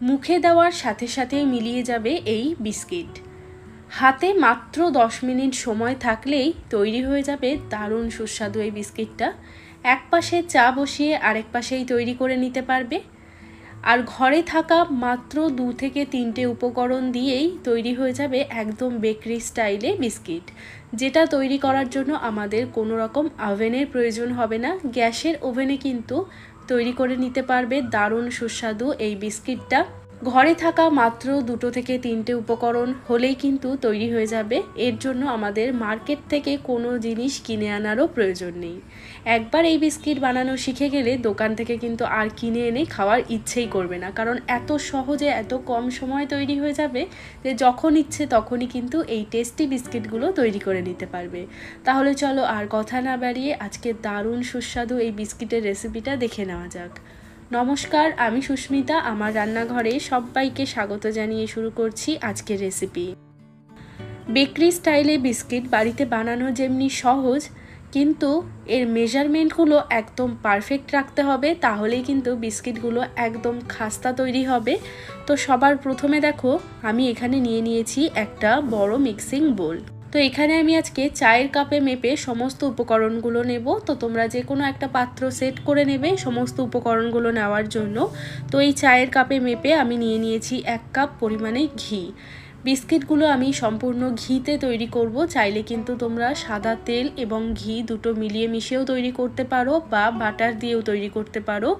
মুখে দেওয়ার সাথে সাথেই মিলিয়ে যাবে এই বিস্কিট। হাতে মাত্র দশ মিনিট সময় থাকলেই তৈরি হয়ে যাবে দারুণ সুস্বাদু এই বিস্কিটটা। এক পাশে চা বসিয়ে আরেক পাশেই তৈরি করে নিতে পারবে। আর ঘরে থাকা মাত্র দু থেকে তিনটে উপকরণ দিয়েই তৈরি হয়ে যাবে একদম বেকারি স্টাইলে বিস্কিট। যেটা তৈরি করার জন্য আমাদের কোনো রকম ওভেনের প্রয়োজন হবে না। গ্যাসের ওভেনে কিন্তু তৈরি করে নিতে পারবে। দারুণ সুস্বাদু এই বিস্কিটটা। ঘরে থাকা মাত্র দুটো থেকে তিনটে উপকরণ হলেই কিন্তু তৈরি হয়ে যাবে। এর জন্য আমাদের মার্কেট থেকে কোনো জিনিস কিনে আনারও প্রয়োজন নেই। একবার এই বিস্কিট বানানো শিখে গেলে দোকান থেকে কিন্তু আর কিনে এনে খাওয়ার ইচ্ছেই করবে না। কারণ এত সহজে এত কম সময় তৈরি হয়ে যাবে যে যখন ইচ্ছে তখনই কিন্তু এই টেস্টি বিস্কিটগুলো তৈরি করে নিতে পারবে। তাহলে চলো আর কথা না বাড়িয়ে আজকে দারুণ সুস্বাদু এই বিস্কিটের রেসিপিটা দেখে নেওয়া যাক। নমস্কার, আমি সুস্মিতা। আমার রান্নাঘরে সবাইকে স্বাগত জানিয়ে শুরু করছি আজকের রেসিপি বেকরি স্টাইলে বিস্কিট বাড়িতে বানানো যেমনি সহজ, কিন্তু এর মেজারমেন্টগুলো একদম পারফেক্ট রাখতে হবে, তাহলেই কিন্তু বিস্কিটগুলো একদম খাস্তা তৈরি হবে। তো সবার প্রথমে দেখো, আমি এখানে নিয়ে নিয়েছি একটা বড় মিক্সিং বোল তো এখানে আমি আজকে চায়ের কাপে মেপে সমস্ত উপকরণগুলো নেব। তো তোমরা যে কোনো একটা পাত্র সেট করে নেবে সমস্ত উপকরণগুলো নেওয়ার জন্য। তো এই চায়ের কাপে মেপে আমি নিয়ে নিয়েছি এক কাপ পরিমাণে ঘি। বিস্কিটগুলো আমি সম্পূর্ণ ঘিতে তৈরি করব। চাইলে কিন্তু তোমরা সাদা তেল এবং ঘি দুটো মিলিয়ে মিশিয়েও তৈরি করতে পারো বা বাটার দিয়েও তৈরি করতে পারো।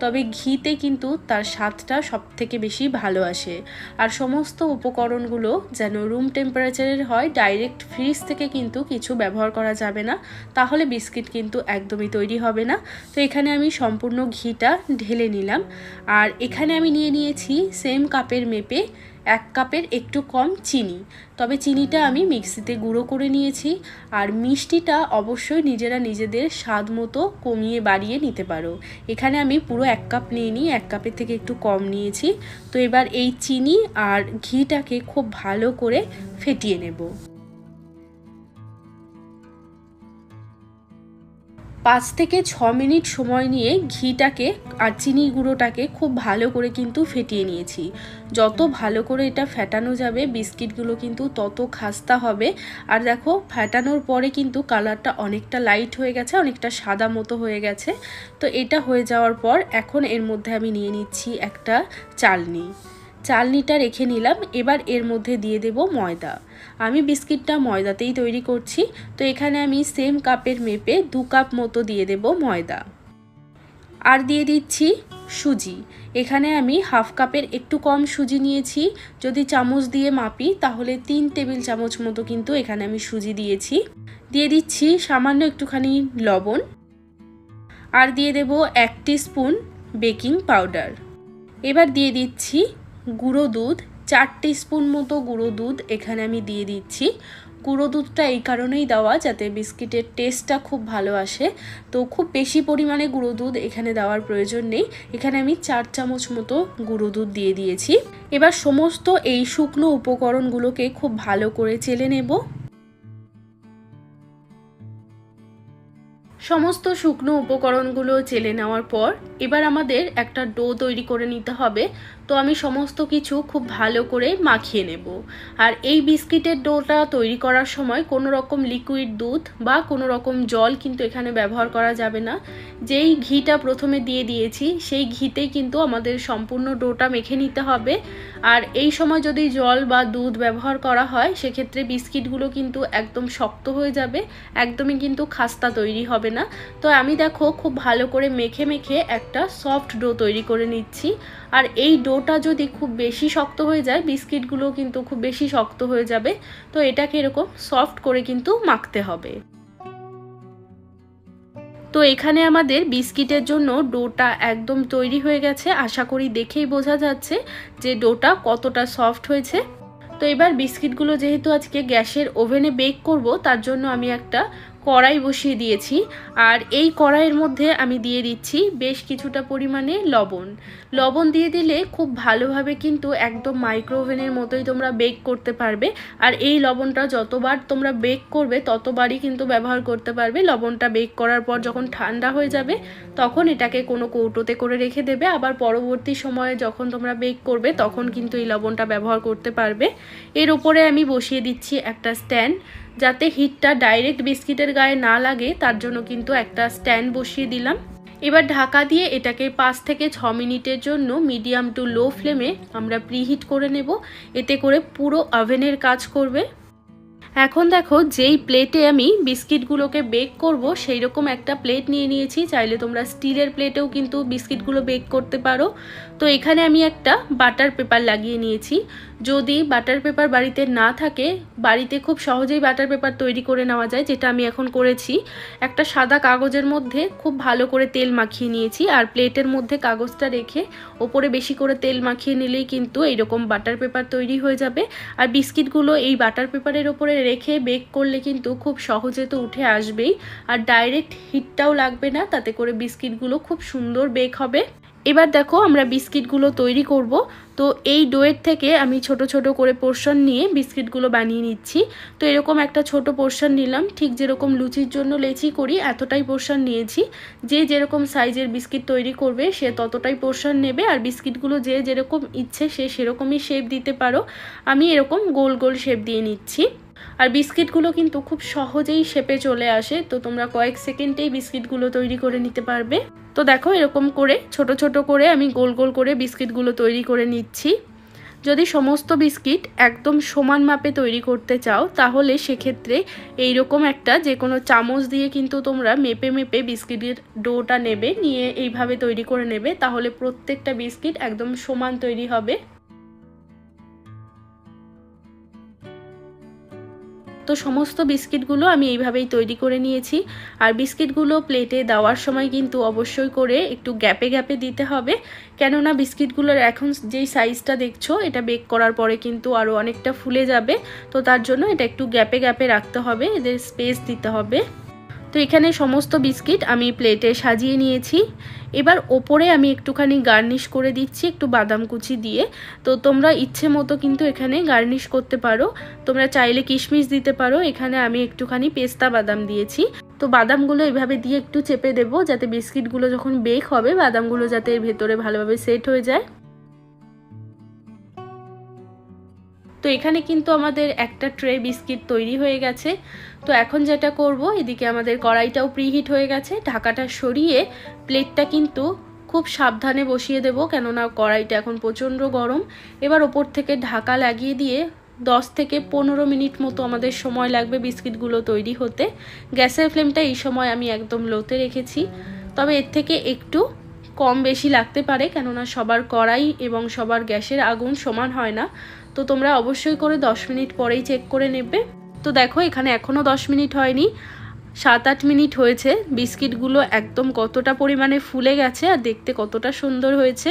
তবে ঘিতে কিন্তু তার স্বাদটা সব থেকে বেশি ভালো আসে। আর সমস্ত উপকরণগুলো যেন রুম টেম্পারেচারের হয়, ডাইরেক্ট ফ্রিজ থেকে কিন্তু কিছু ব্যবহার করা যাবে না। তাহলে বিস্কিট কিন্তু একদমই তৈরি হবে না। তো এখানে আমি সম্পূর্ণ ঘিটা ঢেলে নিলাম। আর এখানে আমি নিয়ে নিয়েছি সেম কাপের মেপে এক কাপের একটু কম চিনি। তবে চিনিটা আমি মিক্সিতে গুঁড়ো করে নিয়েছি আর মিষ্টিটা অবশ্যই নিজেরা নিজেদের স্বাদ মতো কমিয়ে বাড়িয়ে নিতে পারো। এখানে আমি পুরো এক কাপ নিয়ে নিই এক কাপের থেকে একটু কম নিয়েছি। তো এবার এই চিনি আর ঘিটাকে খুব ভালো করে ফেটিয়ে নেব। পাঁচ থেকে ছ মিনিট সময় নিয়ে ঘিটাকে আর চিনি গুঁড়োটাকে খুব ভালো করে কিন্তু ফেটিয়ে নিয়েছি। যত ভালো করে এটা ফেটানো যাবে, বিস্কিটগুলো কিন্তু তত খাস্তা হবে। আর দেখো, ফেটানোর পরে কিন্তু কালারটা অনেকটা লাইট হয়ে গেছে, অনেকটা সাদা মতো হয়ে গেছে। তো এটা হয়ে যাওয়ার পর এখন এর মধ্যে আমি নিয়ে নিচ্ছি একটা চালনি। চালনিটা রেখে নিলাম, এবার এর মধ্যে দিয়ে দেব ময়দা। আমি বিস্কিটটা ময়দাতেই তৈরি করছি, তো এখানে আমি সেম কাপের মেপে দু কাপ মতো দিয়ে দেব ময়দা। আর দিয়ে দিচ্ছি সুজি। এখানে আমি হাফ কাপের একটু কম সুজি নিয়েছি, যদি চামচ দিয়ে মাপি, তাহলে তিন টেবিল চামচ মতো কিন্তু এখানে আমি সুজি দিয়েছি। দিয়ে দিচ্ছি সামান্য একটুখানি লবণ। আর দিয়ে দেব এক স্পুন বেকিং পাউডার। এবার দিয়ে দিচ্ছি গুঁড়ো দুধ, চার স্পুন মতো গুঁড়ো দুধ এখানে আমি দিয়ে দিচ্ছি। গুঁড়ো দুধটা এই কারণেই দেওয়া যাতে বিস্কিটের টেস্টটা খুব ভালো আসে। তো খুব বেশি পরিমাণে গুঁড়ো দুধ এখানে দেওয়ার প্রয়োজন নেই। এখানে আমি চার চামচ মতো গুঁড়ো দুধ দিয়ে দিয়েছি। এবার সমস্ত এই শুকনো উপকরণগুলোকে খুব ভালো করে চেলে নেব। সমস্ত শুকনো উপকরণগুলো চেলে নেওয়ার পর এবার আমাদের একটা ডো তৈরি করে নিতে হবে। তো আমি সমস্ত কিছু খুব ভালো করে মাখিয়ে নেব। আর এই বিস্কিটের ডোটা তৈরি করার সময় কোনো রকম লিকুইড দুধ বা কোনো রকম জল কিন্তু এখানে ব্যবহার করা যাবে না। যেই ঘিটা প্রথমে দিয়ে দিয়েছি, সেই ঘিতেই কিন্তু আমাদের সম্পূর্ণ ডোটা মেখে নিতে হবে। আর এই সময় যদি জল বা দুধ ব্যবহার করা হয়, সেক্ষেত্রে বিস্কিটগুলো কিন্তু একদম শক্ত হয়ে যাবে, একদমই কিন্তু খাস্তা তৈরি হবে না। তো আমি দেখো, খুব ভালো করে মেখে মেখে একটা সফট ডো তৈরি করে নিচ্ছি। আর এই ডোটা যদি খুব বেশি শক্ত হয়ে যায় বিস্কিটগুলো কিন্তু খুব বেশি শক্ত হয়ে যাবে। তো এটাকে এরকম সফট করে কিন্তু মাখতে হবে। তো এখানে আমাদের বিস্কিটের জন্য ডোটা একদম তৈরি হয়ে গেছে। আশা করি দেখেই বোঝা যাচ্ছে যে ডোটা কতটা সফট হয়েছে। তো এবার বিস্কিটগুলো যেহেতু আজকে গ্যাসের ওভেনে বেক করব, তার জন্য আমি একটা কড়াই বসিয়ে দিয়েছি আর এই কড়াইয়ের মধ্যে আমি দিয়ে দিচ্ছি বেশ কিছুটা পরিমাণে লবণ। লবণ দিয়ে দিলে খুব ভালোভাবে কিন্তু একদম মাইক্রোওভেনের মতোই তোমরা বেক করতে পারবে আর এই লবণটা যতবার তোমরা বেক করবে ততবারই কিন্তু ব্যবহার করতে পারবে। লবণটা বেক করার পর যখন ঠান্ডা হয়ে যাবে তখন এটাকে কোনো কৌটোতে করে রেখে দেবে। আবার পরবর্তী সময়ে যখন তোমরা বেক করবে তখন কিন্তু এই লবণটা ব্যবহার করতে পারবে। এর উপরে আমি বসিয়ে দিচ্ছি একটা স্ট্যান্ড। যাতে হিটটা ডাইরেক্ট বিস্কিটের গায়ে না লাগে, তার জন্য কিন্তু একটা স্ট্যান্ড বসিয়ে দিলাম। এবার ঢাকা দিয়ে এটাকে পাঁচ থেকে ছ মিনিটের জন্য মিডিয়াম টু লো ফ্লেমে আমরা প্রিহিট করে নেব। এতে করে পুরো ওভেনের কাজ করবে। এখন দেখো, যেই প্লেটে আমি বিস্কিটগুলোকে বেক করব সেই রকম একটা প্লেট নিয়ে নিয়েছি। চাইলে তোমরা স্টিলের প্লেটেও কিন্তু বিস্কিটগুলো বেক করতে পারো। তো এখানে আমি একটা বাটার পেপার লাগিয়ে নিয়েছি। যদি বাটার পেপার বাড়িতে না থাকে, বাড়িতে খুব সহজেই বাটার পেপার তৈরি করে নেওয়া যায়, যেটা আমি এখন করেছি। একটা সাদা কাগজের মধ্যে খুব ভালো করে তেল মাখিয়ে নিয়েছি, আর প্লেটের মধ্যে কাগজটা রেখে ওপরে বেশি করে তেল মাখিয়ে নিলেই কিন্তু এইরকম বাটার পেপার তৈরি হয়ে যাবে। আর বিস্কিটগুলো এই বাটার পেপারের ওপরে রেখে বেক করলে কিন্তু খুব সহজে তো উঠে আসবেই। আর ডাইরেক্ট হিটটাও লাগবে না, তাতে করে বিস্কিটগুলো খুব সুন্দর বেক হবে। এবার দেখো আমরা বিস্কিটগুলো তৈরি করব। তো এই ডোয়ের থেকে আমি ছোট ছোট করে পোর্শন নিয়ে বিস্কিটগুলো বানিয়ে নিচ্ছি। তো এরকম একটা ছোট পোর্শন নিলাম। ঠিক যেরকম লুচির জন্য লেচি করি, এতটাই পোর্শন নিয়েছি। যে যেরকম সাইজের বিস্কিট তৈরি করবে, সে ততটাই পোর্শন নেবে। আর বিস্কিটগুলো যে যেরকম ইচ্ছে, সে সেরকমই শেপ দিতে পারো। আমি এরকম গোল গোল শেপ দিয়ে নিচ্ছি। আর বিস্কিটগুলো কিন্তু খুব সহজেই শেপে চলে আসে, তো তোমরা কয়েক সেকেন্ডেই বিস্কিটগুলো তৈরি করে নিতে পারবে। তো দেখো এরকম করে, ছোট ছোট করে আমি গোল গোল করে বিস্কিটগুলো তৈরি করে নিচ্ছি। যদি সমস্ত বিস্কিট একদম সমান মাপে তৈরি করতে চাও, তাহলে সেক্ষেত্রে এইরকম একটা যে কোনো চামচ দিয়ে কিন্তু তোমরা মেপে মেপে বিস্কিটের ডোটা নেবে, নিয়ে এইভাবে তৈরি করে নেবে, তাহলে প্রত্যেকটা বিস্কিট একদম সমান তৈরি হবে। তো সমস্ত বিস্কিটগুলো আমি এইভাবেই তৈরি করে নিয়েছি। আর বিস্কিটগুলো প্লেটে দেওয়ার সময় কিন্তু অবশ্যই করে একটু গ্যাপে গ্যাপে দিতে হবে। কেননা বিস্কিটগুলোর এখন যেই সাইজটা দেখছ, এটা বেক করার পরে কিন্তু আরও অনেকটা ফুলে যাবে। তো তার জন্য এটা একটু গ্যাপে গ্যাপে রাখতে হবে, এদের স্পেস দিতে হবে। তো এখানে সমস্ত বিস্কিট আমি প্লেটে সাজিয়ে নিয়েছি। এবার ওপরে আমি একটুখানি গার্নিশ করে দিচ্ছি, একটু বাদাম কুচি দিয়ে। তো তোমরা ইচ্ছে মতো কিন্তু এখানে গার্নিশ করতে পারো। তোমরা চাইলে কিশমিশ দিতে পারো। এখানে আমি একটুখানি পেস্তা বাদাম দিয়েছি। তো বাদামগুলো এভাবে দিয়ে একটু চেপে দেবো, যাতে বিস্কিটগুলো যখন বেক হবে, বাদামগুলো যাতে ভেতরে ভালোভাবে সেট হয়ে যায়। তো এখানে কিন্তু আমাদের একটা ট্রে বিস্কিট তৈরি হয়ে গেছে। তো এখন যেটা করব, এদিকে আমাদের কড়াইটাও প্রিহিট হয়ে গেছে। ঢাকাটা সরিয়ে প্লেটটা কিন্তু খুব সাবধানে বসিয়ে দেব, কেননা কড়াইটা এখন প্রচণ্ড গরম। এবার ওপর থেকে ঢাকা লাগিয়ে দিয়ে দশ থেকে পনেরো মিনিট মতো আমাদের সময় লাগবে বিস্কিটগুলো তৈরি হতে। গ্যাসের ফ্লেমটা এই সময় আমি একদম লোতে রেখেছি। তবে এর থেকে একটু কম বেশি লাগতে পারে, কেননা সবার কড়াই এবং সবার গ্যাসের আগুন সমান হয় না। তো তোমরা অবশ্যই করে দশ মিনিট পরেই চেক করে নেবে। তো দেখো, এখানে এখনও দশ মিনিট হয়নি। সাত আট মিনিট হয়েছে। বিস্কিটগুলো একদম কতটা পরিমাণে ফুলে গেছে আর দেখতে কতটা সুন্দর হয়েছে।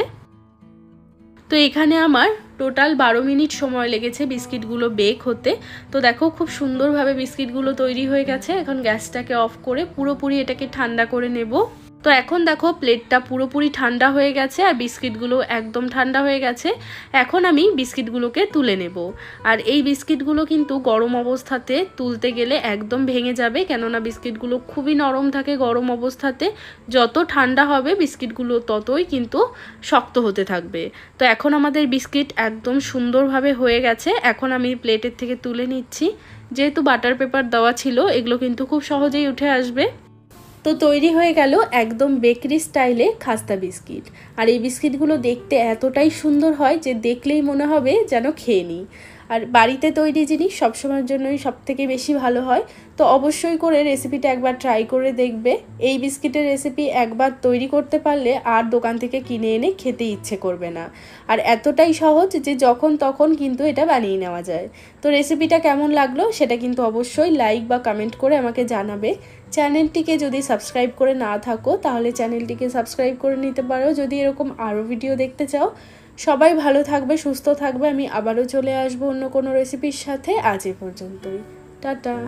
তো এখানে আমার টোটাল বারো মিনিট সময় লেগেছে বিস্কিটগুলো বেক হতে। তো দেখো, খুব সুন্দরভাবে বিস্কিটগুলো তৈরি হয়ে গেছে। এখন গ্যাসটাকে অফ করে পুরোপুরি এটাকে ঠান্ডা করে নেব। তো এখন দেখো প্লেটটা পুরোপুরি ঠান্ডা হয়ে গেছে আর বিস্কিটগুলো একদম ঠান্ডা হয়ে গেছে। এখন আমি বিস্কিটগুলোকে তুলে নেব। আর এই বিস্কিটগুলো কিন্তু গরম অবস্থাতে তুলতে গেলে একদম ভেঙে যাবে, কেননা বিস্কিটগুলো খুবই নরম থাকে গরম অবস্থাতে। যত ঠান্ডা হবে, বিস্কিটগুলো ততই কিন্তু শক্ত হতে থাকবে। তো এখন আমাদের বিস্কিট একদম সুন্দরভাবে হয়ে গেছে। এখন আমি প্লেটের থেকে তুলে নিচ্ছি। যেহেতু বাটার পেপার দেওয়া ছিল, এগুলো কিন্তু খুব সহজেই উঠে আসবে। তো তৈরি হয়ে গেল একদম বেকারি স্টাইলে খাস্তা বিস্কিট। আর এই বিস্কিটগুলো দেখতে এতটাই সুন্দর হয় যে দেখলেই মনে হবে যেন খেয়ে নিই। আর বাড়িতে তৈরি জিনিস সবসময়ের জন্যই সব থেকে বেশি ভালো হয়। তো অবশ্যই করে রেসিপিটা একবার ট্রাই করে দেখবে। এই বিস্কিটের রেসিপি একবার তৈরি করতে পারলে আর দোকান থেকে কিনে এনে খেতে ইচ্ছে করবে না। আর এতটাই সহজ যে যখন তখন কিন্তু এটা বানিয়ে নেওয়া যায়। তো রেসিপিটা কেমন লাগল সেটা কিন্তু অবশ্যই লাইক বা কমেন্ট করে আমাকে জানাবে। চ্যানেলটিকে যদি সাবস্ক্রাইব করে না থাকো তাহলে চ্যানেলটিকে সাবস্ক্রাইব করে নিতে পারো। যদি এরকম আরও ভিডিও দেখতে চাও সবাই ভালো থাকবে, সুস্থ থাকবে। আমি আবারও চলে আসব অন্য কোনো রেসিপির সাথে। আজ এ পর্যন্তই। টাটা।